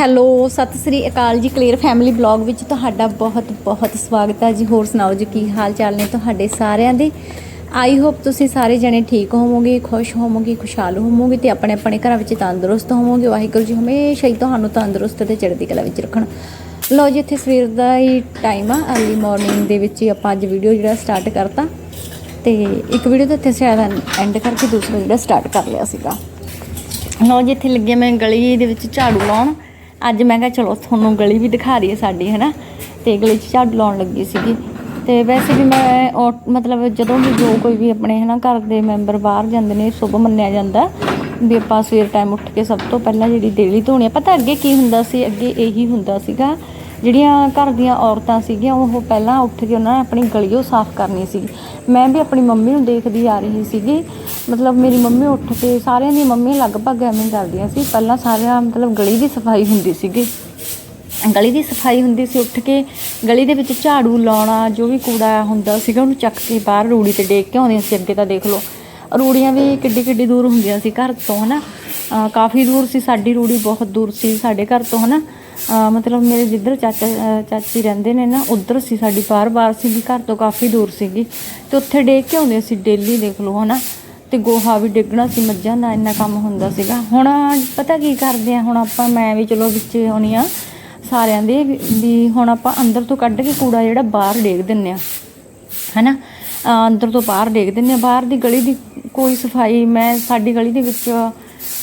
Hello, Sat Sri ਅਕਾਲ ਜੀ clear family blog ਵਿੱਚ ਤੁਹਾਡਾ ਬਹੁਤ ਬਹੁਤ ਸਵਾਗਤ ਹੈ ਜੀ। ਹੋਰ ਸੁਣਾਓ ਜੀ, ਕੀ ਹਾਲ ਚਾਲ ਨੇ ਤੁਹਾਡੇ ਸਾਰਿਆਂ ਦੇ? ਆਈ ਹੋਪ ਤੁਸੀਂ ਸਾਰੇ ਜਣੇ ਠੀਕ ਹੋਵੋਗੇ, ਖੁਸ਼ ਹੋਵੋਗੇ, ਖੁਸ਼ਹਾਲ ਹੋਵੋਗੇ ਤੇ ਆਪਣੇ ਆਪਣੇ ਘਰਾਂ ਵਿੱਚ ਤੰਦਰੁਸਤ ਹੋਵੋਗੇ। ਵਾਹਿਗੁਰੂ ਜੀ ਹਮੇਸ਼ਾ ਹੀ ਤੁਹਾਨੂੰ ਤੰਦਰੁਸਤ ਤੇ ਚੜ੍ਹਦੀ ਕਲਾ ਵਿੱਚ ਰੱਖਣ। ਲਓ ਜੀ, ਇੱਥੇ ਸਵੇਰ ਦਾ ਹੀ ਟਾਈਮ ਆ ਅਰਲੀ ਮਾਰਨਿੰਗ ਦੇ ਵਿੱਚ ਹੀ ਆਪਾਂ ਅੱਜ ਵੀਡੀਓ ਜਿਹੜਾ ਸਟਾਰਟ ਕਰਤਾ। ਤੇ ਇੱਕ ਵੀਡੀਓ ਤਾਂ ਇੱਥੇ ਸ਼ਾਇਦ ਐਂਡ ਕਰਕੇ ਦੂਸਰਾ ਜਿਹੜਾ ਸਟਾਰਟ ਕਰ ਲਿਆ ਸੀਗਾ। ਲਓ ਜੀ, ਇੱਥੇ ਲੱਗੇ ਮੈਂ ਗਲੀ ਦੇ ਵਿੱਚ ਝਾੜੂ ਲਾਉਣ। ਅੱਜ ਮੈਂ ਕਿਹਾ ਚਲੋ ਤੁਹਾਨੂੰ ਗਲੀ ਵੀ ਦਿਖਾ ਰਹੀ ਹੈ ਸਾਡੀ ਹੈ ਤੇ ਗਲੀ 'ਚ ਝਾੜੂ ਲਾਉਣ ਲੱਗੀ ਸੀਗੀ। ਤੇ ਵੈਸੇ ਵੀ ਮੈਂ ਉਹ- ਮਤਲਬ ਜਦੋਂ ਵੀ ਜੋ ਕੋਈ ਵੀ ਆਪਣੇ ਹੈ ਨਾ ਘਰ ਦੇ ਮੈਂਬਰ ਬਾਹਰ ਜਾਂਦੇ ਨੇ ਸ਼ੁਭ ਮੰਨਿਆ ਜਾਂਦਾ ਵੀ ਆਪਾਂ ਸਵੇਰ ਟਾਈਮ ਉੱਠ ਕੇ ਸਭ ਤੋਂ ਪਹਿਲਾਂ ਜਿਹੜੀ ਦੇਲੀ ਧੋਣੀ ਆ, ਪਤਾ ਅੱਗੇ ਕੀ ਹੁੰਦਾ ਸੀ? ਅੱਗੇ ਇਹੀ ਹੁੰਦਾ ਸੀਗਾ ਜਿਹੜੀਆਂ ਘਰ ਦੀਆਂ ਔਰਤਾਂ ਸੀਗੀਆਂ, ਉਹ ਪਹਿਲਾਂ ਉੱਠ ਕੇ ਉਹਨਾਂ ਨੇ ਆਪਣੀ ਗਲੀਓ ਸਾਫ਼ ਕਰਨੀ ਸੀ। ਮੈਂ ਵੀ ਆਪਣੀ ਮੰਮੀ ਨੂੰ ਦੇਖਦੀ ਆ ਰਹੀ ਸੀਗੀ। ਮਤਲਬ ਮੇਰੀ ਮੰਮੀ ਉੱਠ ਕੇ ਸਾਰਿਆਂ ਦੀ ਮੰਮੀ ਲਗਭਗ ਐਵੇਂ ਕਰਦੀਆਂ ਸੀ। ਪਹਿਲਾਂ ਸਾਰਿਆਂ ਮਤਲਬ ਗਲੀ ਦੀ ਸਫ਼ਾਈ ਹੁੰਦੀ ਸੀਗੀ। ਗਲੀ ਦੀ ਸਫ਼ਾਈ ਹੁੰਦੀ ਸੀ, ਉੱਠ ਕੇ ਗਲੀ ਦੇ ਵਿੱਚ ਝਾੜੂ ਲਾਉਣਾ, ਜੋ ਵੀ ਕੂੜਾ ਹੁੰਦਾ ਸੀਗਾ, ਉਹਨੂੰ ਚੱਕ ਕੇ ਬਾਹਰ ਰੂੜੀ ਤੇ ਡੇਕ ਕੇ ਆਉਂਦੀਆਂ ਸੀ। ਅੱਗੇ ਤਾਂ ਦੇਖ ਲਓ, ਰੂੜੀਆਂ ਵੀ ਕਿੱਡੀ ਕਿੱਡੀ ਦੂਰ ਹੁੰਦੀਆਂ ਸੀ ਘਰ ਤੋਂ, ਹਨਾ? ਅਹ ਕਾਫੀ ਦੂਰ ਸੀ, ਸਾਡੀ ਰੂੜੀ ਬਹੁਤ ਦੂਰ ਸੀ ਸਾਡੇ ਘਰ ਤੋਂ, ਹਨਾ? ਅਹ ਮਤਲਬ ਮੇਰੇ ਜਿੱਧਰ ਚਾਚਾ ਚਾਚੀ ਰਹਿੰਦੇ ਨੇ ਨਾ, ਉਧਰ ਸੀ ਸਾਡੀ ਬਾਰ-ਬਾਰ ਸੀਗੀ ਘਰ ਤੋਂ ਕਾਫੀ ਦੂਰ ਸੀਗੀ। ਤੇ ਉੱਥੇ ਡੇਕ ਕੇ ਆਉਂਦੇ ਸੀ, ਡੇਲੀ ਦੇਖ ਲਓ, ਹਨਾ। ਤੇ ਗੋਹਾ ਵੀ ਡਿੱਗਣਾ ਸੀ, ਮੱਝਾਂ ਦਾ ਇੰਨਾ ਕੰਮ ਹੁੰਦਾ ਸੀਗਾ। ਹੁਣ ਪਤਾ ਕੀ ਕਰਦੇ ਆ, ਹੁਣ ਆਪਾਂ, ਮੈਂ ਵੀ ਚਲੋ ਵਿੱਚ ਆਉਣੀ ਆ ਸਾਰਿਆਂ ਦੇ, ਵੀ- ਹੁਣ ਆਪਾਂ ਅੰਦਰ ਤੋਂ ਕੱਢ ਕੇ ਕੂੜਾ ਜਿਹੜਾ ਬਾਹਰ ਡੇਗ ਦਿੰਨੇ ਆ, ਹੈਨਾ। ਅਹ ਅੰਦਰ ਤੋਂ ਬਾਹਰ ਡੇਗ ਦਿੰਨੇ ਆ, ਬਾਹਰ ਦੀ ਗਲੀ ਦੀ ਕੋਈ ਸਫ਼ਾਈ, ਮੈਂ, ਸਾਡੀ ਗਲੀ ਦੇ ਵਿੱਚ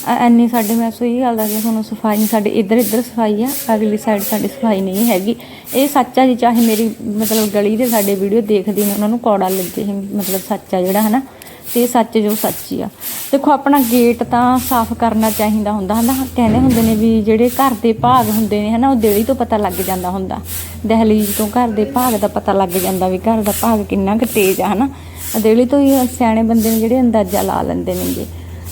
ਐਨੀ ਸਾਡੇ ਮੈਂ ਸਹੀ ਗੱਲ ਦਾ ਕਿ ਤੁਹਾਨੂੰ ਸਫ਼ਾਈ ਨਹੀਂ, ਸਾਡੇ ਇੱਧਰ ਇੱਧਰ ਸਫ਼ਾਈ ਆ, ਅਗਲੀ ਸਾਈਡ ਸਾਡੀ ਸਫ਼ਾਈ ਨਹੀਂ ਹੈਗੀ। ਇਹ ਸੱਚ ਆ ਜੀ, ਚਾਹੇ ਮੇਰੀ ਮਤਲਬ ਗਲੀ ਦੇ ਸਾਡੇ ਵੀਡੀਓ ਦੇਖਦੇ ਨੇ, ਉਹਨਾਂ ਨੂੰ ਕੌੜਾ ਲੱਗੇ ਮਤਲਬ ਸੱਚ ਆ ਜਿਹੜਾ ਹਨਾ, ਤੇ ਇਹ ਸੱਚ ਜੋ ਸੱਚੀ ਆ। ਦੇਖੋ, ਆਪਣਾ ਗੇਟ ਤਾਂ ਸਾਫ਼ ਕਰਨਾ ਚਾਹੀਦਾ ਹੁੰਦਾ, ਹਨਾ, ਕਹਿੰਦੇ ਹੁੰਦੇ ਨੇ ਵੀ ਜਿਹੜੇ ਘਰ ਦੇ ਭਾਗ ਹੁੰਦੇ ਨੇ, ਹਨਾ, ਉਹ ਦੇਲੀ ਤੋਂ ਪਤਾ ਲੱਗ ਜਾਂਦਾ ਹੁੰਦਾ। ਦਹਲੀਜ਼ ਤੋਂ ਘਰ ਦੇ ਭਾਗ ਦਾ ਪਤਾ ਲੱਗ ਜਾਂਦਾ ਵੀ ਘਰ ਦਾ ਭਾਗ ਕਿੰਨਾ ਕੁ ਤੇਜ਼ ਆ, ਹਨਾ। ਦੇਲੀ ਤੋਂ ਹੀ ਸਿਆਣੇ ਬੰਦੇ ਨੇ ਜਿਹੜੇ ਅੰਦਾਜ਼ਾ ਲਾ ਲੈਂਦੇ ਨੇਗੇ।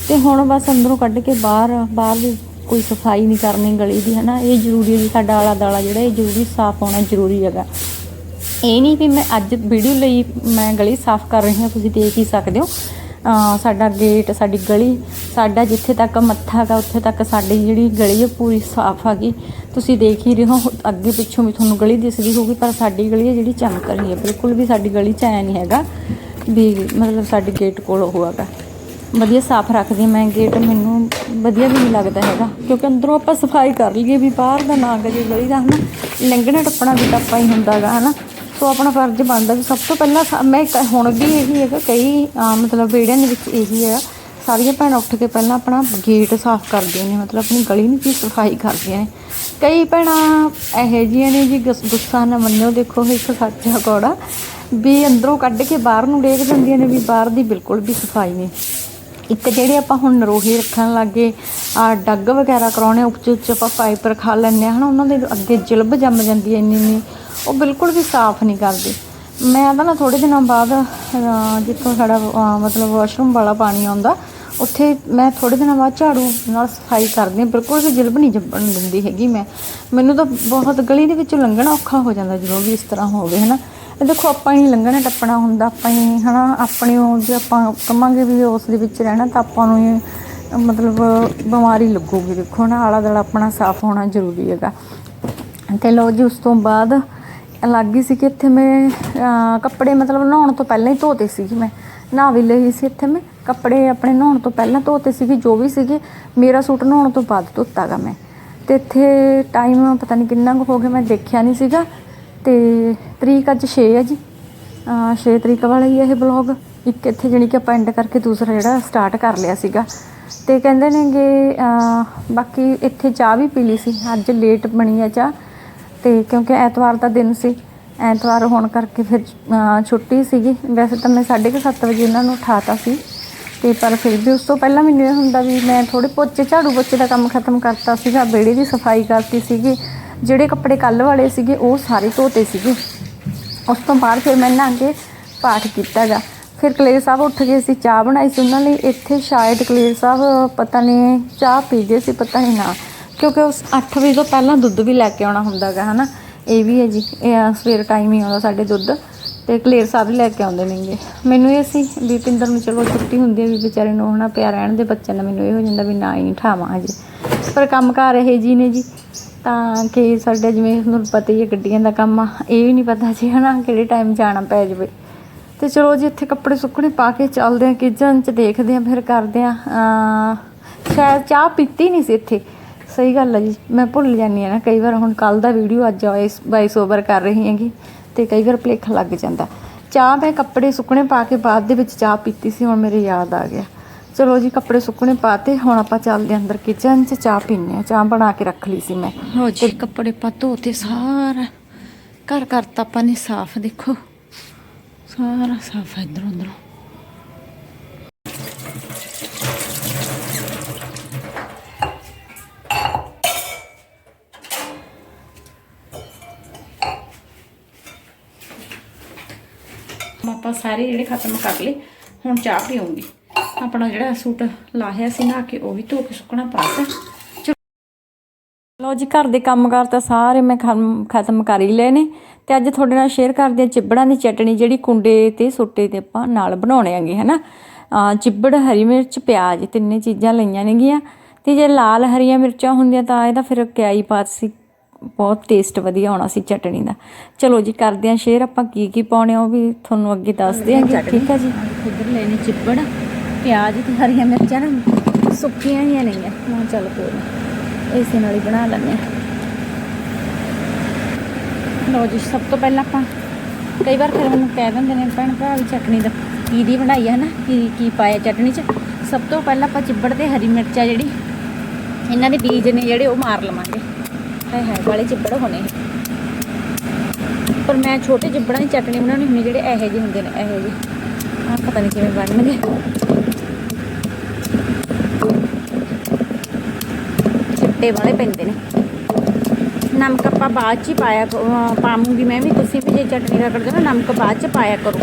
ਤੇ ਹੁਣ ਬਸ ਅੰਦਰੋਂ ਕੱਢ ਕੇ ਬਾਹਰ ਬਾਹਰ ਦੀ ਕੋਈ ਸਫ਼ਾਈ ਨਹੀਂ ਕਰਨੀ ਗਲੀ ਦੀ, ਹਨਾ? ਇਹ ਜ਼ਰੂਰੀ ਹੈ ਜੀ, ਸਾਡਾ ਆਲਾ ਦਾਲਾ ਜਿਹੜਾ, ਇਹ ਜ਼ਰੂਰੀ ਸਾਫ਼ ਹੋਣਾ ਜ਼ਰੂਰੀ ਹੈਗਾ। ਇਹ ਨਹੀਂ ਵੀ ਮੈਂ ਅੱਜ ਵੀਡੀਓ ਲਈ ਮੈਂ ਗਲੀ ਸਾਫ਼ ਕਰ ਰਹੀ ਹਾਂ, ਤੁਸੀਂ ਦੇਖ ਹੀ ਸਕਦੇ ਹੋ। ਸਾਡਾ ਗੇਟ, ਸਾਡੀ ਗਲੀ, ਸਾਡਾ ਜਿੱਥੇ ਤੱਕ ਮੱਥਾ ਗਾ ਉੱਥੇ ਤੱਕ ਸਾਡੀ ਜਿਹੜੀ ਗਲੀ ਹੈ ਪੂਰੀ ਸਾਫ਼ ਹੈਗੀ। ਤੁਸੀਂ ਦੇਖ ਹੀ ਰਹੇ ਹੋ ਅੱਗੇ ਪਿੱਛੋਂ ਵੀ ਤੁਹਾਨੂੰ ਗਲੀ ਦਿਸਦੀ ਹੋਊਗੀ, ਪਰ ਸਾਡੀ ਗਲੀ ਹੈ ਜਿਹੜੀ ਚਮਕ ਰਹੀ ਹੈ। ਬਿਲਕੁਲ ਵੀ ਸਾਡੀ ਗਲੀ ਚ ਐ ਨਹੀਂ ਹੈਗਾ ਵੀ ਮਤਲਬ ਸਾਡੇ ਗੇਟ ਕੋਲ ਉਹ ਹੈਗਾ। ਵਧੀਆ ਸਾਫ਼ ਰੱਖਦੀ ਹਾਂ ਮੈਂ ਗੇਟ ਮੈਨੂੰ ਵਧੀਆ ਵੀ ਨਹੀਂ ਲੱਗਦਾ ਹੈਗਾ। ਕਿਉਂਕਿ ਅੰਦਰੋਂ ਆਪਾਂ ਸਫ਼ਾਈ ਕਰ ਲਈਏ ਵੀ ਬਾਹਰ ਦਾ ਨਾ ਗਜੇ ਗਲੀ ਦਾ, ਹਨਾ? ਲੰਘਣਾ ਟੱਪਣਾ ਵੀ ਤਾਂ ਆਪਾਂ ਹੀ ਹੁੰਦਾਗਾ ਹਨਾ? ਸੋ ਆਪਣਾ ਫਰਜ਼ ਬਣਦਾ ਵੀ ਸਭ ਤੋਂ ਪਹਿਲਾਂ ਮੈਂ ਕ- ਹੁਣ ਵੀ ਇਹੀ ਹੈਗਾ, ਕਈ ਮਤਲਬ ਵਿਹੜਿਆਂ ਦੇ ਵਿੱਚ ਇਹੀ ਹੈ ਸਾਰੀਆਂ ਭੈਣਾਂ ਉੱਠ ਕੇ ਪਹਿਲਾਂ ਆਪਣਾ ਗੇਟ ਸਾਫ਼ ਕਰਦੀਆਂ ਨੇ, ਮਤਲਬ ਆਪਣੀ ਗਲੀ ਨੂੰ ਵੀ ਸਫ਼ਾਈ ਕਰਦੀਆਂ ਨੇ। ਕਈ ਭੈਣਾਂ ਇਹੋ ਜਿਹੀਆਂ ਨੇ ਜੀ, ਗੁੱਸ- ਗੁੱਸਾ ਨਾ ਮੰਨਿਓ, ਦੇਖੋ ਇੱਕ ਸੱਚਾ ਕੌੜਾ, ਵੀ ਅੰਦਰੋਂ ਕੱਢ ਕੇ ਬਾਹਰ ਨੂੰ ਡੇਕ ਦਿੰਦੀਆਂ ਨੇ ਵੀ ਬਾਹਰ ਦੀ ਬਿਲਕੁਲ ਵੀ ਸਫ਼ਾਈ ਨਹੀਂ। ਇੱਕ ਜਿਹੜੇ ਆਪਾਂ ਹੁਣ ਨਰੋਹੇ ਰੱਖਣ ਲੱਗੇ, ਆ ਡੱਗ ਵਗੈਰਾ ਕਰਾਉਣੇ ਉੱਚ ਉੱਚ ਆਪਾਂ ਪਾਈਪ ਰਖਾ ਲੈਂਦੇ ਹਾਂ ਹਨਾ, ਉਹਨਾਂ ਦੇ ਅੱਗੇ ਜਿਲਬ ਜੰਮ ਜਾਂਦੀ ਹੈ ਇੰਨੀ ਇੰਨੀ, ਉਹ ਬਿਲਕੁਲ ਵੀ ਸਾਫ਼ ਨਹੀਂ ਕਰਦੇ। ਮੈਂ ਤਾਂ ਨਾ ਥੋੜੇ ਦਿਨਾਂ ਬਾਅਦ ਜਿੱਥੋਂ ਸਾਡਾ ਮਤਲਬ ਵਾਸ਼ਰੂਮ ਵਾਲਾ ਪਾਣੀ ਆਉਂਦਾ, ਉੱਥੇ ਮੈਂ ਥੋੜੇ ਦਿਨਾਂ ਬਾਅਦ ਝਾੜੂ ਨਾਲ ਸਫ਼ਾਈ ਕਰਦੀ ਹਾਂ, ਬਿਲਕੁਲ ਵੀ ਜਿਲਬ ਨਹੀਂ ਜੰਮਣ ਦਿੰਦੀ ਹੈਗੀ ਮੈਂ। ਮੈਨੂੰ ਤਾਂ ਬਹੁਤ ਗਲੀ ਦੇ ਵਿੱਚੋਂ ਲੰਘਣਾ ਔਖਾ ਹੋ ਜਾਂਦਾ ਜਦੋਂ ਵੀ ਇਸ ਤਰ੍ਹਾਂ ਹੋਵੇ, ਹਨਾ। ਇਹ ਦੇਖੋ, ਆਪਾਂ ਹੀ ਲੰਘਣਾ ਟੱਪਣਾ ਹੁੰਦਾ, ਆਪਾਂ ਹੀ, ਹਨਾ? ਆਪਣੇ ਉਹ ਜੇ ਆਪਾਂ ਕਮਾਂਗੇ ਵੀ ਉਸ ਦੇ ਵਿੱਚ ਰਹਿਣਾ, ਤਾਂ ਆਪਾਂ ਨੂੰ ਹੀ ਮਤਲਬ ਬਿਮਾਰੀ ਲੱਗੂਗੀ। ਦੇਖੋ ਨਾ ਆਲਾ ਦੁਆਲਾ ਆਪਣਾ ਸਾਫ਼ ਹੋਣਾ ਜ਼ਰੂਰੀ ਹੈਗਾ। ਤੇ ਲਓ ਜੀ, ਉਸ ਤੋਂ ਬਾਅਦ ਲੱਗ ਗਈ ਸੀ ਕਿ ਇੱਥੇ ਮੈਂ ਕੱਪੜੇ ਮਤਲਬ ਨਹਾਉਣ ਤੋਂ ਪਹਿਲਾਂ ਹੀ ਧੋਤੇ ਸੀਗੇ ਮੈਂ। ਨਹਾ ਵੀ ਲਈ ਸੀ ਇੱਥੇ ਮੈਂ। ਕੱਪੜੇ ਆਪਣੇ ਨਹਾਉਣ ਤੋਂ ਪਹਿਲਾਂ ਧੋਤੇ ਸੀਗੇ, ਜੋ ਵੀ ਸੀਗੇ, ਮੇਰਾ ਸੂਟ ਨਹਾਉਣ ਤੋਂ ਬਾਅਦ ਧੋਤਾਗਾ ਮੈਂ। ਤੇ ਇੱਥੇ ਟਾਈਮ ਪਤਾ ਨਹੀਂ ਕਿੰਨਾ ਕੁ ਹੋ ਗਿਆ, ਮੈਂ ਦੇਖਿਆ ਨਹੀਂ ਸੀਗਾ। ਤੇ ਤਰੀਕ ਅੱਜ 6 ਹੈ ਜੀ। 6 ਤਰੀਕ ਵਾਲਾ ਹੀ ਹੈ ਇਹ ਬਲੌਗ ਇੱਕ ਇੱਥੇ ਜਣੀ ਕਿ ਆਪਾਂ ਐਂਡ ਕਰਕੇ ਦੂਸਰਾ ਜਿਹੜਾ ਸਟਾਰਟ ਕਰ ਲਿਆ ਸੀਗਾ। ਤੇ ਕਹਿੰਦੇ ਨੇਗੇ ਅਹ, ਬਾਕੀ ਇੱਥੇ ਚਾਹ ਵੀ ਪੀ ਲਈ ਸੀ। ਅੱਜ ਲੇਟ ਬਣੀ ਆ ਚਾਹ। ਤੇ ਕਿਉਂਕਿ ਐਤਵਾਰ ਦਾ ਦਿਨ ਸੀ। ਐਤਵਾਰ ਹੋਣ ਕਰਕੇ ਫਿਰ ਛੁੱਟੀ ਸੀਗੀ। ਵੈਸੇ ਤਾਂ ਮੈਂ 7:30 ਵਜੇ ਇਹਨਾਂ ਨੂੰ ਉਠਾਤਾ ਸੀ। ਤੇ ਪਰ ਫਿਰ ਵੀ ਉਸ ਤੋਂ ਪਹਿਲਾਂ ਮੈਨੂੰ ਇਹ ਹੁੰਦਾ ਵੀ ਮੈਂ ਥੋੜੇ ਪੋਚੇ ਝਾੜੂ ਪੋਚੇ ਦਾ ਕੰਮ ਖਤਮ ਕਰਤਾ ਸੀਗਾ। ਵਿਹੜੇ ਦੀ ਸਫ਼ਾਈ ਕਰਤੀ ਸੀਗੀ। ਜਿਹੜੇ ਕੱਪੜੇ ਕੱਲ ਵਾਲੇ ਸੀਗੇ, ਉਹ ਸਾਰੇ ਧੋਤੇ ਸੀਗੇ। ਉਸ ਤੋਂ ਬਾਅਦ ਫਿਰ ਮੈਂ ਨਹਾ ਕੇ ਪਾਠ ਕੀਤਾਗਾ। ਫਿਰ ਕਲੇਰ ਸਾਹਿਬ ਉੱਠ ਗਏ ਸੀ, ਚਾਹ ਬਣਾਈ ਸੀ ਉਹਨਾਂ ਲਈ। ਇੱਥੇ ਸ਼ਾਇਦ ਕਲੇਰ ਸਾਹਿਬ, ਪਤਾ ਨਹੀਂ, ਚਾਹ ਪੀ ਗਏ ਸੀ, ਪਤਾ ਨਹੀਂ ਨਾ। ਕਿਉਂਕਿ ਉਸ 8 ਵਜੇ ਤੋਂ ਪਹਿਲਾਂ ਦੁੱਧ ਵੀ ਲੈ ਕੇ ਆਉਣਾ ਹੁੰਦਾਗਾ, ਹਨਾ? ਇਹ ਵੀ ਹੈ ਜੀ, ਇਹ ਆ ਸਵੇਰ ਟਾਈਮ ਹੀ ਆਉਂਦਾ ਸਾਡੇ ਦੁੱਧ। ਤੇ ਕਲੇਰ ਸਾਹਿਬ ਲੈ ਕੇ ਆਉਂਦੇ ਨੇਗੇ। ਮੈਨੂੰ ਇਹ ਸੀ ਵੀ ਪਿੰਦਰ ਨੂੰ ਚਲੋ ਛੁੱਟੀ ਹੁੰਦੀ ਹੈ ਵੀ ਵਿਚਾਰੇ ਨੂੰ ਹਨਾ ਪਿਆ ਰਹਿਣ ਦੇ ਬੱਚਿਆਂ ਨਾਲ ਮੈਨੂੰ ਇਹ ਹੋ ਜਾਂਦਾ ਵੀ ਨਾ ਹੀ ਠਾਵਾਂ ਹਜੇ। ਪਰ ਕੰਮਕਾਰ ਇਹ ਜੀ ਨੇ ਜੀ। ਤਾਂ ਕਿ ਸਾਡੇ ਜਿਵੇਂ ਤੁਹਾਨੂੰ ਪਤਾ ਹੀ ਹੈ ਗੱਡੀਆਂ ਦਾ ਕੰਮ ਆ, ਇਹ ਵੀ ਨਹੀਂ ਪਤਾ ਜੀ ਹਨਾ ਕਿਹੜੇ ਟਾਈਮ ਜਾਣਾ ਪੈ ਜਾਵੇ। ਤੇ ਚਲੋ ਜੀ ਇੱਥੇ ਕੱਪੜੇ ਸੁੱਕਣੇ ਪਾ ਕੇ ਚੱਲਦੇ ਆ ਕਿਚਨ ਚ, ਦੇਖਦੇ ਆ ਫਿਰ ਕਰਦੇ ਆ ਸ਼ਾਇਦ ਚਾਹ ਪੀਤੀ ਨਹੀਂ ਸੀ ਇੱਥੇ। ਸਹੀ ਗੱਲ ਹੈ ਜੀ, ਮੈਂ ਭੁੱਲ ਜਾਂਦੀ ਆ ਨਾ, ਕਈ ਵਾਰ ਹੁਣ ਕੱਲ ਦਾ ਵੀਡੀਓ ਅੱਜ ਵਾਇਸ ਵਾਇਸ ਓਵਰ ਕਰ ਰਹੀ ਹੈਗੀ ਤੇ ਕਈ ਵਾਰ ਭੁਲੇਖਾ ਲੱਗ ਜਾਂਦਾ। ਚਾਹ ਮੈਂ ਕੱਪੜੇ ਸੁੱਕਣੇ ਪਾ ਕੇ ਬਾਅਦ ਦੇ ਵਿੱਚ ਚਾਹ ਪੀਤੀ ਸੀ, ਹੁਣ ਮੇਰੇ ਯਾਦ ਆ ਗਿਆ। ਚਲੋ ਜੀ ਕੱਪੜੇ ਸੁੱਕਣੇ ਪਾਤੇ ਹੁਣ ਆਪਾਂ ਚੱਲਦੇ ਅੰਦਰ ਕਿਚਨ 'ਚ ਚਾਹ ਪੀਨੇ ਆ ਚਾਹ ਬਣਾ ਕੇ ਰੱਖ ਲਈ ਸੀ ਮੈਂ। ਹੋ ਜੀ ਕੱਪੜੇ ਪਾ ਧੋਤੇ ਸਾਰਾ ਘਰ ਕਰਤਾ ਆਪਾਂ ਨੇ ਸਾਫ਼ ਦੇਖੋ। ਸਾਰਾ ਸਾਫ਼ ਹੈ ਇਧਰੋਂ ਹੁਣ ਆਪਾਂ ਸਾਰੇ ਜਿਹੜੇ ਖਤਮ ਕਰ ਲਏ ਹੁਣ ਚਾਹ ਪੀਉਂਗੀ ਆਪਣਾ ਜਿਹੜਾ ਸੂਟ ਲਾਹਿਆ ਸੀ ਨਾ ਕੇ ਉਹ ਵੀ ਧੋ ਕੇ ਸੁੱਕਣਾ ਪਾਤਾ ਲੋ ਜੀ ਘਰ ਦੇ ਕੰਮਕਾਰ ਤਾਂ ਸਾਰੇ ਮੈਂ ਖਤਮ ਕਰ ਹੀ ਲਏ ਨੇ। ਤੇ ਅੱਜ ਤੁਹਾਡੇ ਨਾਲ ਸ਼ੇਅਰ ਕਰਦੇ ਹਾਂ ਚਿੱਬੜਾਂ ਦੀ ਚਟਣੀ ਜਿਹੜੀ ਕੁੰਡੇ ਤੇ ਸੋਟੇ ਤੇ ਆਪਾਂ ਨਾਲ ਬਣਾਉਣੇ ਆਂਗੇ ਹੈਨਾ? ਚਿੱਬੜ ਹਰੀ ਮਿਰਚ ਪਿਆਜ਼ ਤਿੰਨੇ ਚੀਜ਼ਾਂ ਲਈਆਂ ਨੇਗੀਆਂ। ਤੇ ਜੇ ਲਾਲ ਹਰੀਆਂ ਮਿਰਚਾਂ ਹੁੰਦੀਆਂ ਤਾਂ ਇਹਦਾ ਫਿਰ ਕਿਆ ਹੀ ਪਾਤ ਸੀ ਬਹੁਤ ਟੇਸਟ ਵਧੀਆ ਆਉਣਾ ਸੀ ਚਟਣੀ ਦਾ। ਚਲੋ ਜੀ ਕਰਦੇ ਹਾਂ ਸ਼ੇਅਰ ਆਪਾਂ ਕੀ ਕੀ ਪਾਉਣੇ ਆ ਉਹ ਵੀ ਤੁਹਾਨੂੰ ਅੱਗੇ ਦੱਸਦੇ ਆਂਗੇ ਠੀਕ ਆ ਜੀ? ਇੱਧਰ ਲੈਣੇ ਚਿੱਬੜ। ਪਿਆਜ਼ ਤੇ ਹਰੀਆਂ ਮਿਰਚਾਂ ਨਾ ਸੁੱਕੀਆਂ ਹੀ ਨਹੀਂ ਆ ਮੈਂ ਚੱਲ ਕੋਈ ਨਾ, ਇਸੇ ਨਾਲ ਹੀ ਬਣਾ ਲੈਂਦੇ ਹਾਂ। ਲਓ ਜੀ, ਸਭ ਤੋਂ ਪਹਿਲਾਂ ਆਪਾਂ ਕਈ ਵਾਰ ਫਿਰ ਮੈਨੂੰ ਕਹਿ ਦਿੰਦੇ ਨੇ, ਭੈਣ ਭਰਾ ਵੀ ਚਟਨੀ ਦਾ ਕੀ ਦੀ ਬਣਾਈ ਹੈ ਨਾ, ਕੀ ਕੀ ਪਾਇਆ ਚਟਨੀ 'ਚ। ਸਭ ਤੋਂ ਪਹਿਲਾਂ ਆਪਾਂ ਚਿੱਬੜ ਤੇ ਹਰੀ ਮਿਰਚਾਂ ਜਿਹੜੀ, ਇਹਨਾਂ ਦੇ ਬੀਜ ਨੇ ਜਿਹੜੇ ਉਹ ਮਾਰ ਲਵਾਂਗੇ। ਹਾਏ ਹਾਏ ਵਾਲੇ ਚਿੱਬੜ ਹੋਣੇ ਪਰ ਮੈਂ ਛੋਟੇ ਚਿੱਬੜਾਂ ਦੀ ਚਟਣੀ ਬਣਾਉਣੀ ਹੁੰਦੀ ਜਿਹੜੇ ਇਹੋ ਜਿਹੇ ਹੁੰਦੇ ਨੇ, ਇਹੋ ਜਿਹੇ। ਆਹ ਪਤਾ ਨਹੀਂ ਕਿਵੇਂ ਬਣਨਗੇ। ਚਿੱਟੇ ਵਾਲੇ ਪੈਂਦੇ ਨੇ। ਨਮਕ ਆਪਾਂ ਬਾਅਦ ਚ ਹੀ ਪਾਇਆ ਕ- ਪਾਵਾਂਗੀ ਮੈਂ ਵੀ, ਤੁਸੀਂ ਵੀ ਜੇ ਚਟਨੀ ਰਗੜਦੇ ਹੋ ਨਾ ਨਮਕ ਬਾਅਦ ਚ ਪਾਇਆ ਕਰੋ।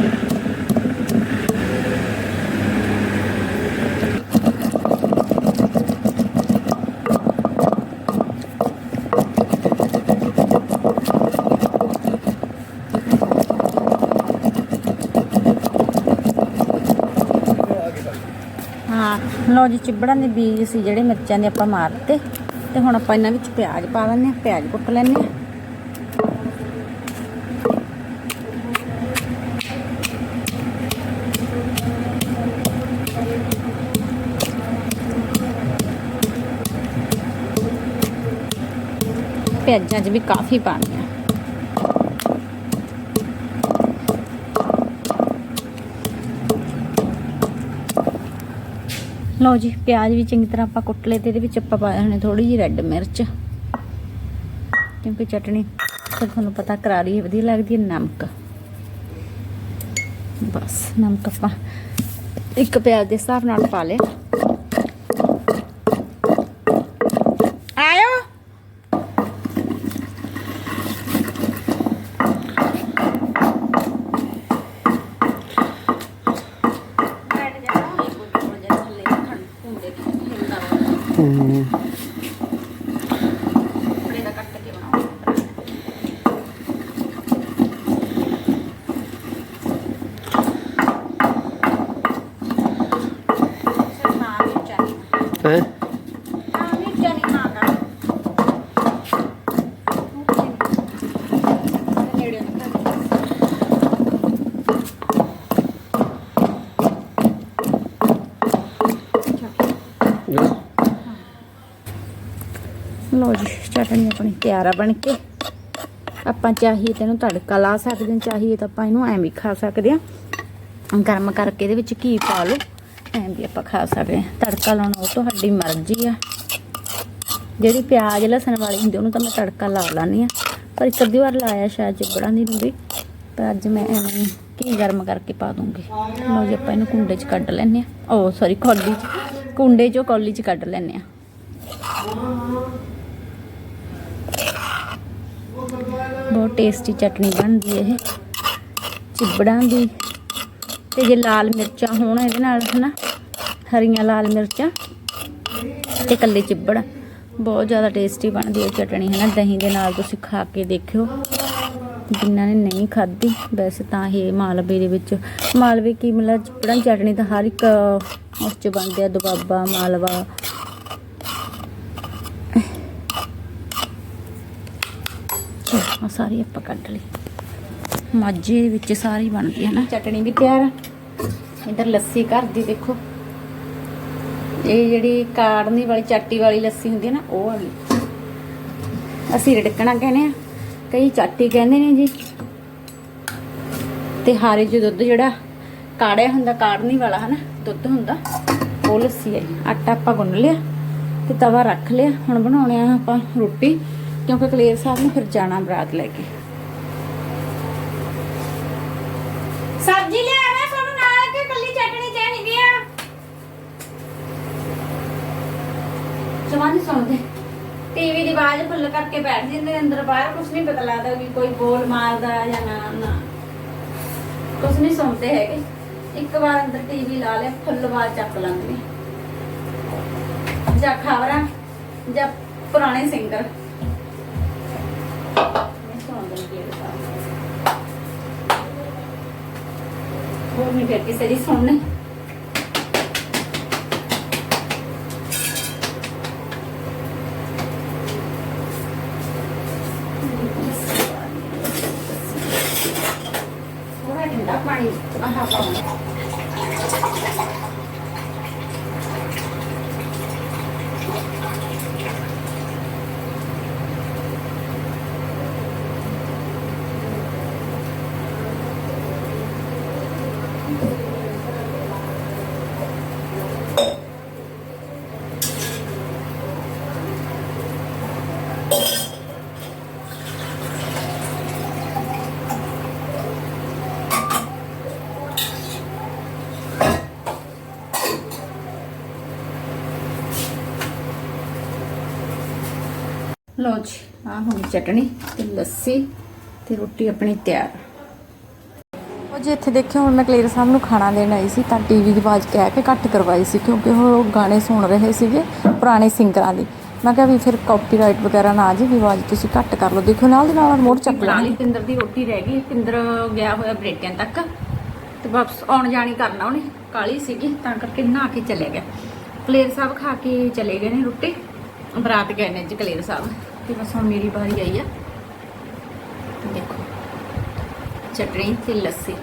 ਹਾਂ, ਲਓ ਜੀ, ਚਿਬੜਾਂ ਦੇ ਬੀਜ ਸੀ ਜਿਹੜੇ ਮਿਰਚਾਂ ਦੇ ਆਪਾਂ ਮਾਰਤੇ। ਤੇ ਹੁਣ ਆਪਾਂ ਇਹਨਾਂ ਵਿੱਚ ਪਿਆਜ਼ ਪਾ ਲੈਂਦੇ ਹਾਂ, ਪਿਆਜ਼ ਕੁੱਟ ਲੈਂਦੇ ਹਾਂ। ਪਿਆਜ਼ਾਂ 'ਚ ਵੀ ਕਾਫੀ ਪਾਣੀ ਆ ਲਓ ਜੀ, ਪਿਆਜ਼ ਵੀ ਚੰਗੀ ਤਰ੍ਹਾਂ ਆਪਾਂ ਕੁੱਟ ਲਏ ਤੇ ਇਹਦੇ ਵਿੱਚ ਆਪਾਂ ਪਾਇਆ ਹਣੇ ਥੋੜੀ ਜਿਹੀ ਰੈੱਡ ਮਿਰਚ। ਕਿਉਂਕਿ ਚਟਣੀ ਫਿਰ ਤੁਹਾਨੂੰ ਪਤਾ ਕਰਾਰੀ ਵਧੀਆ ਲੱਗਦੀ ਹੈ ਨਮਕ। ਬਸ, ਨਮਕ ਆਪਾਂ ਇੱਕ ਪਿਆਜ਼ ਦੇ ਹਿਸਾਬ ਨਾਲ ਪਾ ਲਿਆ ਆਇਓ ਬੈਠ ਜਾ ਇਹ ਕੋਈ ਕੋਲ ਜਾ ਥੱਲੇ ਰੱਖਣ ਹੁੰਦੇ ਕਿ ਹਿਲਦਾ ਵਾ ਕੱਪੜੇ ਦਾ ਕੱਟ ਕੇ ਬਣਾਓ ਸਿਰ ਨਾ ਮਿਰਚਾਂ ਨਹੀਂ ਹੈ ਨਾ ਮਿਰਚਾਂ ਨਹੀਂ ਖਾਣਾ ਨੇੜੇ ਨਾ ਕਰ ਚਟਣੀ ਆਪਣੀ ਤਿਆਰ ਆ ਬਣ ਕੇ। ਆਪਾਂ ਚਾਹੀਏ ਤੈਨੂੰ ਤੜਕਾ ਲਾ ਸਕਦੇ ਹਾਂ, ਚਾਹੀਏ ਤਾਂ ਆਪਾਂ ਇਹਨੂੰ ਐਵੇਂ ਵੀ ਖਾ ਸਕਦੇ ਹਾਂ। ਗਰਮ ਕਰਕੇ ਇਹਦੇ ਵਿੱਚ ਘੀ ਪਾ ਲਓ, ਐਂ ਵੀ ਆਪਾਂ ਖਾ ਸਕਦੇ ਹਾਂ। ਤੜਕਾ ਲਾਉਣਾ ਉਹ ਤੁਹਾਡੀ ਮਰਜ਼ੀ ਆ। ਜਿਹੜੀ ਪਿਆਜ਼, ਲਸਣ ਵਾਲੀ ਹੁੰਦੀ ਉਹਨੂੰ ਤਾਂ ਮੈਂ ਤੜਕਾ ਲਾ ਲਾਨੀ ਆ ਪਰ ਇੱਕ ਅੱਧੀ ਵਾਰ ਲਾਇਆ ਸ਼ਾਇਦ ਚਿਬੜਾਂ ਨਹੀਂ ਨੂੰ ਤਾਂ ਅੱਜ ਮੈਂ ਐਵੇਂ ਘੀ ਗਰਮ ਕਰਕੇ ਪਾ ਦੂੰਗੀ। ਲਓ ਜੀ, ਆਪਾਂ ਇਹਨੂੰ ਕੁੰਡੇ 'ਚ ਕੱਢ ਲੈਂਦੇ ਆ ਓ ਸੌਰੀ ਕੌਲੀ 'ਚ। ਕੁੰਡੇ 'ਚੋਂ ਕੌਲੀ 'ਚ ਕੱਢ ਲੈਂਦੇ ਆ ਬਹੁਤ ਟੇਸਟੀ ਚਟਣੀ ਬਣਦੀ ਇਹ। ਚਿਬੜਾਂ ਦੀ। ਤੇ ਜੇ ਲਾਲ ਮਿਰਚਾਂ ਹੋਣ ਇਹਦੇ ਨਾਲ, ਹਨਾ? ਹਰੀਆਂ ਲਾਲ ਮਿਰਚਾਂ ਤੇ ਕੱਲੇ ਚਿਬੜ। ਬਹੁਤ ਜ਼ਿਆਦਾ ਟੇਸਟੀ ਬਣਦੀ ਹੈ ਚਟਣੀ ਹੈ ਨਾ ਦਹੀਂ ਦੇ ਨਾਲ ਤੁਸੀਂ ਖਾ ਕੇ ਦੇਖਿਓ। ਜਿਨ੍ਹਾਂ ਨੇ ਨਹੀਂ ਖਾਧੀ, ਵੈਸੇ ਤਾਂ ਇਹ ਮਾਲਵੇ ਦੇ ਵਿੱਚ। ਮਾਲਵੇ ਕੀ ਮਤਲਬ ਚਿਬੜਾਂ ਦੀ ਚਟਣੀ ਤਾਂ ਹਰ ਇੱਕ ਉਸ 'ਚ ਬਣਦੇ ਆ, ਦੁਆਬਾ, ਮਾਲਵਾ। ਆ ਸਾਰੀ ਆਪਾਂ ਕੱਢ ਲਈ। ਮਾਝੇ ਵਿੱਚ ਸਾਰੀ ਬਣਦੀ ਹੈ ਨਾ ਚਟਣੀ ਵੀ ਤਿਆਰ ਆ। ਇਧਰ ਲੱਸੀ ਘਰ ਦੀ ਦੇਖੋ। ਇਹ ਜਿਹੜੀ ਕਾੜਨੀ ਵਾਲੀ, ਚਾਟੀ ਵਾਲੀ ਲੱਸੀ ਹੁੰਦੀ ਹੈ ਨਾ, ਉਹ ਆ ਗਈ ਅਸੀਂ ਰੜਕਣਾ ਕਹਿੰਦੇ ਆ। ਕਈ ਚਾਟੀ ਕਹਿੰਦੇ ਨੇ ਜੀ। ਤੇ ਹਾਰੇ ਜੋ ਦੁੱਧ ਜਿਹੜਾ ਕਾੜਿਆ ਹੁੰਦਾ ਕਾੜਨੀ ਵਾਲਾ, ਹਨਾ, ਦੁੱਧ ਹੁੰਦਾ, ਉਹ ਲੱਸੀ ਹੈ ਆਟਾ ਆਪਾਂ ਗੁੰਨ ਲਿਆ ਤੇ ਤਵਾ ਰੱਖ ਲਿਆ। ਹੁਣ ਬਣਾਉਣੇ ਆ ਆਪਾਂ ਰੋਟੀ। ਕਿਉਂਕਿ ਕਲੇਰ ਸਾਹਿਬ ਨੂੰ ਫਿਰ ਜਾਣਾ ਬਰਾਤ ਲੈ ਕੇ। ਸਬਜ਼ੀ ਲਿਆ ਮੈਂ ਤੁਹਾਨੂੰ ਨਾਲ ਕਿ ਕੱਲੀ ਚਟਣੀ ਚਾਹੀਦੀ ਆ? ਜਵਾਨੀ ਸੁਣਦੇ। ਟੀਵੀ ਦੀ ਆਵਾਜ਼ ਫੁੱਲ ਕਰਕੇ ਬੈਠ ਜਾਂਦੇ ਅੰਦਰ ਬਾਹਰ ਕੁਝ ਨਹੀਂ ਪਤਾ ਲੱਗਦਾ ਵੀ ਕੋਈ ਬੋਲ ਮਾਰਦਾ ਜਾਂ ਨਾ ਨਾ। ਕੁਝ ਨਹੀਂ ਸੁਣਦੇ ਹੈਗੇ। ਇੱਕ ਵਾਰ ਅੰਦਰ ਟੀਵੀ ਲਾ ਲਿਆ ਫੁੱਲ ਆਵਾਜ਼ ਚੱਕ ਲੈਂਦੀ ਜਾਂ ਖਬਰਾਂ ਜਾਂ ਪੁਰਾਣੇ ਸਿੰਗਰ ਨਹੀਂ ਸੁਣਦੇ ਨੇ ਕਿਹੜੇ ਸਾਹਿਬ ਹੋਰ ਨਹੀਂ ਫਿਰ ਕਿਸੇ ਦੀ ਸੁਣਨੇ ਥੋੜਾ ਠੰਡਾ ਪਾਣੀ ਆਹ ਪਾਉਣਾ ਲਓ ਜੀ ਆ ਹੁਣ ਚਟਣੀ ਤੇ ਲੱਸੀ ਤੇ ਰੋਟੀ ਆਪਣੀ ਤਿਆਰ। ਉਹ ਜੇ ਇੱਥੇ ਦੇਖਿਓ ਹੁਣ ਮੈਂ ਕਲੀਰ ਸਾਹਿਬ ਨੂੰ ਖਾਣਾ ਦੇਣ ਆਈ ਸੀ ਤਾਂ ਟੀਵੀ ਦੀ ਆਵਾਜ਼ ਕਹਿ ਕੇ ਘੱਟ ਕਰਵਾਈ ਸੀ ਕਿਉਂਕਿ ਉਹ ਗਾਣੇ ਸੁਣ ਰਹੇ ਸੀਗੇ ਪੁਰਾਣੇ ਸਿੰਗਰਾਂ ਦੇ। ਮੈਂ ਕਿਹਾ ਵੀ ਫਿਰ ਕਾਪੀਰਾਈਟ ਵਗੈਰਾ ਨਾ ਆ ਜੇ ਵੀ ਆਵਾਜ਼ ਤੁਸੀਂ ਘੱਟ ਕਰ ਲਓ। ਦੇਖੋ ਨਾਲ ਦੀ ਨਾਲ ਮੋੜ ਚੱਕ ਲਾਂਗੇ ਪਿੰਦਰ ਦੀ ਰੋਟੀ ਰਹਿ ਗਈ ਪਿੰਦਰ ਗਿਆ ਹੋਇਆ ਬਰੇਟਿਆਂ ਤੱਕ ਤੇ ਵਾਪਸ ਆਉਣ ਜਾਣੀ ਕਰਨਾ ਉਹਨੇ ਕਾਲੀ ਸੀਗੀ ਤਾਂ ਕਰਕੇ ਨਹਾ ਕੇ ਚਲੇ ਗਿਆ। ਕਲੇਰ ਸਾਹਿਬ ਖਾ ਕੇ ਚਲੇ ਗਏ ਨੇ ਰੋਟੀ ਬਰਾਤ ਗਏ ਨੇ ਜੀ ਕਲੇਰ ਸਾਹਿਬ। ਤੇ ਬਸ ਹੁਣ ਮੇਰੀ ਵਾਰੀ ਆਈ ਆ। ਦੇਖੋ। ਚਟਣੀ ਤੇ ਲੱਸੀ।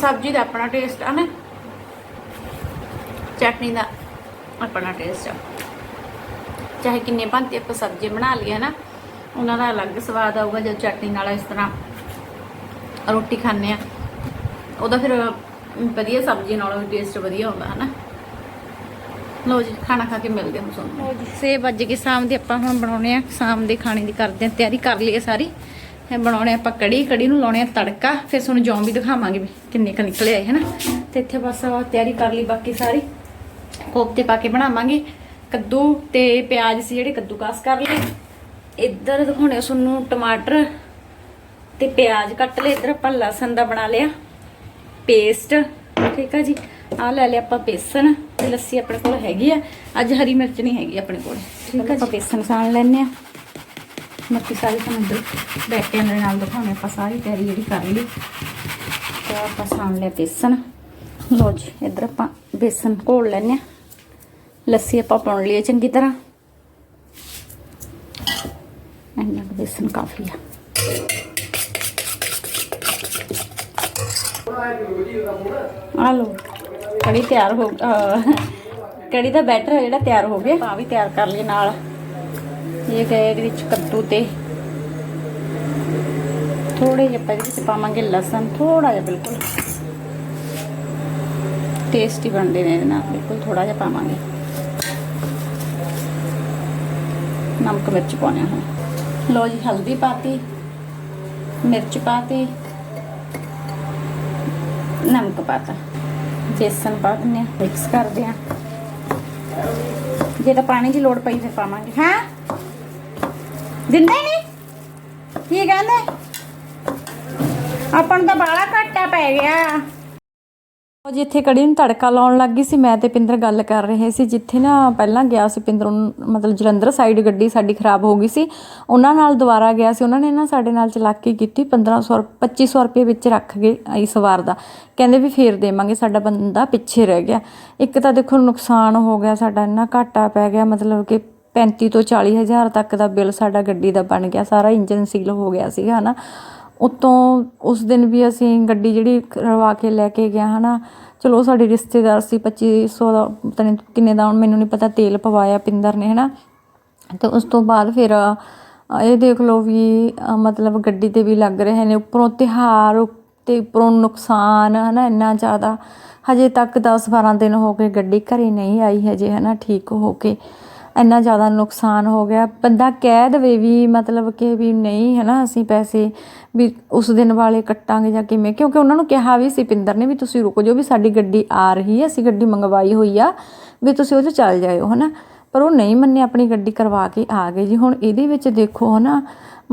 ਸਬਜ਼ੀ ਦਾ ਆਪਣਾ ਟੇਸਟ ਆ ਨਾ। ਚਟਨੀ ਦਾ ਆਪਣਾ ਟੇਸਟ ਆ। ਚਾਹੇ ਕਿੰਨੇ ਭਾਂਤੀ ਆਪਾਂ ਸਬਜ਼ੀ ਬਣਾ ਲਈਏ ਨਾ, ਉਹਨਾਂ ਦਾ ਅਲੱਗ ਸਵਾਦ ਆਊਗਾ ਜਦ ਚਟਨੀ ਨਾਲ ਇਸ ਤਰ੍ਹਾਂ ਰੋਟੀ ਖਾਂਦੇ ਆ। ਉਹਦਾ ਫਿਰ ਵਧੀਆ ਸਬਜ਼ੀ ਨਾਲੋਂ ਟੇਸਟ ਵਧੀਆ ਹੁੰਦਾ ਹਨਾ। ਲੋ ਜੀ, ਖਾਣਾ ਖਾ ਕੇ ਮਿਲਦੇ ਹਾਂ ਤੁਹਾਨੂੰ। ਸੇ ਵੱਜ ਕੇ ਸ਼ਾਮ ਦੇ ਆਪਾਂ ਹੁਣ ਬਣਾਉਣੇ ਆ, ਸ਼ਾਮ ਦੇ ਖਾਣੇ ਦੀ ਕਰਦੇ ਆ ਤਿਆਰੀ, ਕਰ ਲਈਏ ਸਾਰੀ। ਇਹ ਬਣਾਉਣੇ ਆਪਾਂ ਕੜੀ ਕੜੀ ਨੂੰ ਲਾਉਣੇ ਆ ਤੜਕਾ, ਫਿਰ ਤੁਹਾਨੂੰ ਜੌਂ ਵੀ ਦਿਖਾਵਾਂਗੇ ਵੀ ਕਿੰਨੇ ਕ ਨਿਕਲੇ ਆਏ, ਹਨਾ? ਤੇ ਇੱਥੇ ਬਸ ਤਿਆਰੀ ਕਰ ਲਈ ਬਾਕੀ ਸਾਰੀ। ਕੋਫਤੇ ਪਾ ਕੇ ਬਣਾਵਾਂਗੇ। ਕੱਦੂ ਤੇ ਪਿਆਜ਼ ਸੀ ਜਿਹੜੇ ਕੱਦੂਕਾਸ ਕਰ ਲਏ। ਇੱਧਰ ਦਿਖਾਉਣੇ ਤੁਹਾਨੂੰ ਟਮਾਟਰ ਤੇ ਪਿਆਜ਼ ਕੱਟ ਲਏ। ਇੱਧਰ ਆਪਾਂ ਲਸਣ ਦਾ ਬਣਾ ਲਿਆ। ਪੇਸਟ, ਠੀਕ ਆ ਜੀ? ਆ ਲੈ ਲਿਆ ਆਪਾਂ ਬੇਸਨ ਤੇ ਲੱਸੀ ਆਪਣੇ ਕੋਲ ਹੈਗੀ ਆ। ਅੱਜ ਹਰੀ ਮਿਰਚ ਨਹੀਂ ਹੈਗੀ ਆਪਣੇ ਕੋਲ। ਠੀਕ ਆ ਆਪਾਂ ਬੇਸਨ ਸਾਣ ਲੈਣੇ ਆ। ਬਾਕੀ ਸਾਰੀ ਤੁਹਾਨੂੰ ਇੱਧਰ ਬੈਠਿਆਂ ਦੇ ਨਾਲ ਦਿਖਾਉਣੇ ਆਪਾਂ ਸਾਰੀ ਤਿਆਰੀ ਜਿਹੜੀ ਕਰ ਲਈ। ਤੇ ਆਪਾਂ ਸਾਣ ਲਿਆ ਬੇਸਨ। ਲੋ ਜੀ, ਇੱਧਰ ਆਪਾਂ ਬੇਸਨ ਘੋਲ ਲੈਣੇ ਆ ਲੱਸੀ ਆਪਾਂ ਪਾਉਣ ਲਈ ਚੰਗੀ ਤਰ੍ਹਾਂ। ਇੰਨਾ ਕੁ ਬੇਸਨ ਕਾਫੀ ਆ। ਆ ਲੋ ਕੜੀ ਤਿਆਰ ਹੋ ਕੜੀ ਦਾ ਬੈਟਰ ਜਿਹੜਾ ਤਿਆਰ ਹੋ ਗਿਆ। ਆ ਵੀ ਤਿਆਰ ਕਰ ਲਈ ਨਾਲ। ਇਹ ਗਏ ਇਹਦੇ ਵਿੱਚ ਕੱਦੂ ਤੇ। ਥੋੜੇ ਜਿਹਾ ਆਪਾਂ ਇਹਦੇ ਵਿੱਚ ਪਾਵਾਂਗੇ ਲਸਣ ਥੋੜਾ ਜਿਹਾ ਬਿਲਕੁਲ। ਟੇਸਟੀ ਬਣਦੇ ਨੇ ਇਹਦੇ ਨਾਲ, ਬਿਲਕੁਲ ਥੋੜਾ ਜਿਹਾ ਪਾਵਾਂਗੇ। ਨਮਕ ਮਿਰਚ ਪਾਉਣੇ ਹੁਣ। ਲੋ ਜੀ, ਹਲਦੀ ਪਾਤੀ, ਮਿਰਚ ਪਾਤੀ, ਨਮਕ ਪਾਤਾ। ਬੇਸਨ ਪਾ ਦਿੰਦੇ ਆ ਮਿਕਸ ਕਰਦੇ ਆ। ਜੇ ਤਾਂ ਪਾਣੀ ਦੀ ਲੋੜ ਪਈ ਫਿਰ ਪਾਵਾਂਗੇ। ਹਾਂ? ਦਿੰਦੇ ਨਹੀਂ ਕੀ ਕਹਿੰਦੇ? ਆਪਾਂ ਨੂੰ ਤਾਂ ਬਾਲਾ ਘਾਟਾ ਪੈ ਗਿਆ। ਉਹ ਜਿੱਥੇ ਕੜੀ ਨੂੰ ਤੜਕਾ ਲਾਉਣ ਲੱਗੀ ਸੀ, ਮੈਂ ਤੇ ਪਿੰਦਰ ਗੱਲ ਕਰ ਰਹੇ ਸੀ, ਜਿੱਥੇ ਨਾ ਪਹਿਲਾਂ ਗਿਆ ਸੀ ਪਿੰਦਰ ਮਤਲਬ ਜਲੰਧਰ ਸਾਈਡ ਗੱਡੀ ਸਾਡੀ ਖਰਾਬ ਹੋ ਗਈ ਸੀ। ਉਹਨਾਂ ਨਾਲ ਦੁਬਾਰਾ ਗਿਆ ਸੀ, ਉਹਨਾਂ ਨੇ ਨਾ ਸਾਡੇ ਨਾਲ ਚਲਾਕੀ ਕੀਤੀ 1500 2500 ਰੁਪਏ ਵਿੱਚ ਰੱਖ ਗਏ ਇਸ ਵਾਰ ਦਾ। ਕਹਿੰਦੇ ਵੀ ਫੇਰ ਦੇਵਾਂਗੇ, ਸਾਡਾ ਬੰਦਾ ਪਿੱਛੇ ਰਹਿ ਗਿਆ। ਇੱਕ ਤਾਂ ਦੇਖੋ ਨੁਕਸਾਨ ਹੋ ਗਿਆ, ਸਾਡਾ ਇੰਨਾ ਘਾਟਾ ਪੈ ਗਿਆ, ਮਤਲਬ ਕਿ 35 ਤੋਂ 40 ਹਜ਼ਾਰ ਤੱਕ ਦਾ ਬਿੱਲ ਸਾਡਾ ਗੱਡੀ ਦਾ ਬਣ ਗਿਆ, ਸਾਰਾ ਇੰਜਨ ਸੀਲ ਹੋ ਗਿਆ ਸੀਗਾ, ਹਨਾ। ਉਤੋਂ ਉਸ ਦਿਨ ਵੀ ਅਸੀਂ ਗੱਡੀ ਜਿਹੜੀ ਕਰਵਾ ਕੇ ਲੈ ਕੇ ਗਿਆ ਹਨਾ। ਚਲੋ, ਸਾਡੇ ਰਿਸ਼ਤੇਦਾਰ ਸੀ 2500 ਦਾ ਪਤਾ ਨਹੀਂ ਕਿੰਨੇ ਦਾ, ਹੁਣ ਮੈਨੂੰ ਨਹੀਂ ਪਤਾ, ਤੇਲ ਪਵਾਇਆ ਪਿੰਦਰ ਨੇ, ਹਨਾ। ਤੇ ਉਸ ਤੋਂ ਬਾਅਦ ਫਿਰ ਇਹ ਦੇਖ ਲਓ ਵੀ ਮਤਲਬ ਗੱਡੀ ਤੇ ਵੀ ਲੱਗ ਰਹੇ ਨੇ, ਉੱਪਰੋਂ ਤਿਉਹਾਰ ਤੇ ਉੱਪਰੋਂ ਨੁਕਸਾਨ, ਹਨਾ, ਇੰਨਾ ਜ਼ਿਆਦਾ। ਹਜੇ ਤੱਕ 10 12 ਦਿਨ ਹੋ ਗਏ, ਗੱਡੀ ਘਰੇ ਨਹੀਂ ਆਈ ਹਜੇ, ਹਨਾ, ਠੀਕ ਹੋ ਕੇ। ਇੰਨਾ ਜ਼ਿਆਦਾ ਨੁਕਸਾਨ ਹੋ ਗਿਆ। ਬੰਦਾ ਕਹਿ ਦੇਵੇ ਵੀ ਮਤਲਬ ਕਿ ਵੀ ਨਹੀਂ ਹੈ ਨਾ ਅਸੀਂ ਪੈਸੇ ਵੀ ਉਸ ਦਿਨ ਵਾਲੇ ਕੱਟਾਂਗੇ ਜਾਂ ਕਿਵੇਂ। ਕਿਉਂਕਿ ਉਹਨਾਂ ਨੂੰ ਕਿਹਾ ਵੀ ਸੀ ਪਿੰਦਰ ਨੇ ਵੀ ਤੁਸੀਂ ਰੁਕੋ ਜੋ ਵੀ ਸਾਡੀ ਗੱਡੀ ਆ ਰਹੀ ਹੈ, ਅਸੀਂ ਗੱਡੀ ਮੰਗਵਾਈ ਹੋਈ ਆ, ਵੀ ਤੁਸੀਂ ਉਹ 'ਚ ਚੱਲ ਜਾਇਓ, ਹਨਾ। ਪਰ ਉਹ ਨਹੀਂ ਮੰਨੇ, ਆਪਣੀ ਗੱਡੀ ਕਰਵਾ ਕੇ ਆ ਗਏ ਜੀ। ਹੁਣ ਇਹਦੇ ਵਿੱਚ ਦੇਖੋ, ਹਨਾ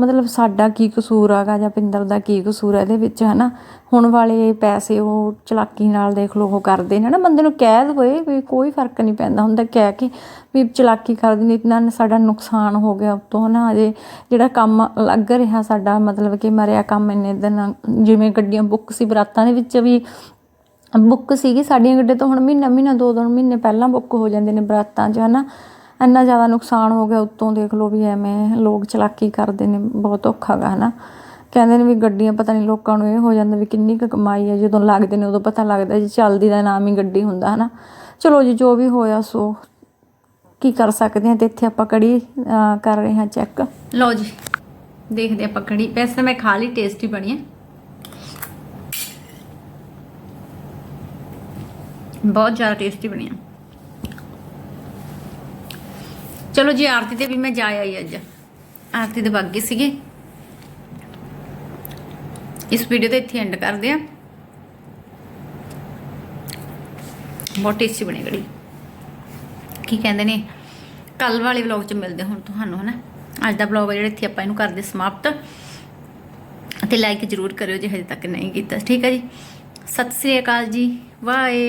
ਮਤਲਬ ਸਾਡਾ ਕੀ ਕਸੂਰ ਆਗਾ ਜਾਂ ਪਿੰਦਰ ਦਾ ਕੀ ਕਸੂਰ ਹੈ ਇਹਦੇ ਵਿੱਚ, ਹਨਾ? ਹੁਣ ਵਾਲੇ ਪੈਸੇ ਉਹ ਚਲਾਕੀ ਨਾਲ ਦੇਖ ਲਓ, ਉਹ ਕਰਦੇ ਨੇ ਨਾ ਬੰਦੇ ਨੂੰ ਕਹਿ ਦਵੇ ਵੀ ਕੋਈ ਫ਼ਰਕ ਨਹੀਂ ਪੈਂਦਾ ਹੁੰਦਾ, ਕਹਿ ਕੇ ਵੀ ਚਲਾਕੀ ਕਰਦੇ ਨੇ ਇਤਨਾ ਸਾਡਾ ਨੁਕਸਾਨ ਹੋ ਗਿਆ ਉਤੋਂ, ਹਨਾ? ਅਜੇ ਜਿਹੜਾ ਕੰਮ ਲੱਗ ਰਿਹਾ ਸਾਡਾ, ਮਤਲਬ ਕਿ ਮਰਿਆ ਕੰਮ ਇੰਨੇ ਦਿਨ, ਜਿਵੇਂ ਗੱਡੀਆਂ ਬੁੱਕ ਸੀ, ਬਰਾਤਾਂ ਦੇ ਵਿੱਚ ਵੀ ਬੁੱਕ ਸੀਗੀ, ਸਾਡੀਆਂ ਗੱਡੀਆਂ ਤੋਂ ਹੁਣ ਮਹੀਨਾ ਮਹੀਨਾ, ਦੋ ਦੋ ਮਹੀਨੇ ਪਹਿਲਾਂ ਬੁੱਕ ਹੋ ਜਾਂਦੇ ਨੇ ਬਰਾਤਾਂ 'ਚ, ਹਨਾ? ਇੰਨਾ ਜ਼ਿਆਦਾ ਨੁਕਸਾਨ ਹੋ ਗਿਆ ਉੱਤੋਂ ਦੇਖ ਲਓ ਵੀ ਐਵੇਂ ਲੋਕ ਚਲਾਕੀ ਕਰਦੇ ਨੇ, ਬਹੁਤ ਔਖਾ ਗਾ, ਹਨਾ। ਕਹਿੰਦੇ ਨੇ ਵੀ ਗੱਡੀਆਂ ਪਤਾ ਨਹੀਂ ਲੋਕਾਂ ਨੂੰ ਇਹ ਹੋ ਜਾਂਦਾ ਵੀ ਕਿੰਨੀ ਕੁ ਕਮਾਈ ਹੈ ਜਦੋਂ ਲੱਗਦੇ ਨੇ ਉਦੋਂ ਪਤਾ ਲੱਗਦਾ ਜੀ ਚੱਲਦੀ ਦਾ ਨਾਮ ਹੀ ਗੱਡੀ ਹੁੰਦਾ, ਹਨਾ। ਚਲੋ ਜੀ, ਜੋ ਵੀ ਹੋਇਆ ਸੋ ਕੀ ਕਰ ਸਕਦੇ ਹਾਂ ਤੇ ਇੱਥੇ ਆਪਾਂ ਕੜੀ ਕਰ ਰਹੇ ਹਾਂ ਚੈੱਕ। ਲਓ ਜੀ, ਦੇਖਦੇ ਆਪਾਂ ਕੜੀ। ਵੈਸੇ ਤਾਂ ਮੈਂ ਖਾ ਲਈ, ਟੇਸਟੀ ਬਣੀ ਹੈ ਬਹੁਤ ਜ਼ਿਆਦਾ ਟੇਸਟੀ ਬਣੀ ਹੈ ਚਲੋ ਜੀ, ਆਰਤੀ ਤੇ ਵੀ ਮੈਂ ਜਾ ਆਈ ਅੱਜ। ਆਰਤੀ ਦੇ ਬਾਗੇ ਸੀਗੇ। ਇਸ ਵੀਡੀਓ ਤੇ ਇੱਥੇ ਐਂਡ ਕਰਦੇ ਆ ਬਹੁਤ ਟੇਸਟੀ ਬਣੀ ਕੜੀ। ਕੀ ਕਹਿੰਦੇ ਨੇ? ਕੱਲ ਵਾਲੇ ਵਲੌਗ 'ਚ ਮਿਲਦੇ ਹੁਣ ਤੁਹਾਨੂੰ, ਹਨਾ? ਅੱਜ ਦਾ ਵਲੌਗ ਜਿਹੜਾ ਇੱਥੇ ਆਪਾਂ ਇਹਨੂੰ ਕਰਦੇ ਸਮਾਪਤ। ਤੇ ਲਾਈਕ ਜਰੂਰ ਕਰਿਓ ਜੇ ਹਜੇ ਤੱਕ ਨਹੀਂ ਕੀਤਾ। ਠੀਕ ਹੈ ਜੀ? ਸਤਿ ਸ੍ਰੀ ਅਕਾਲ ਜੀ। ਬਾਏ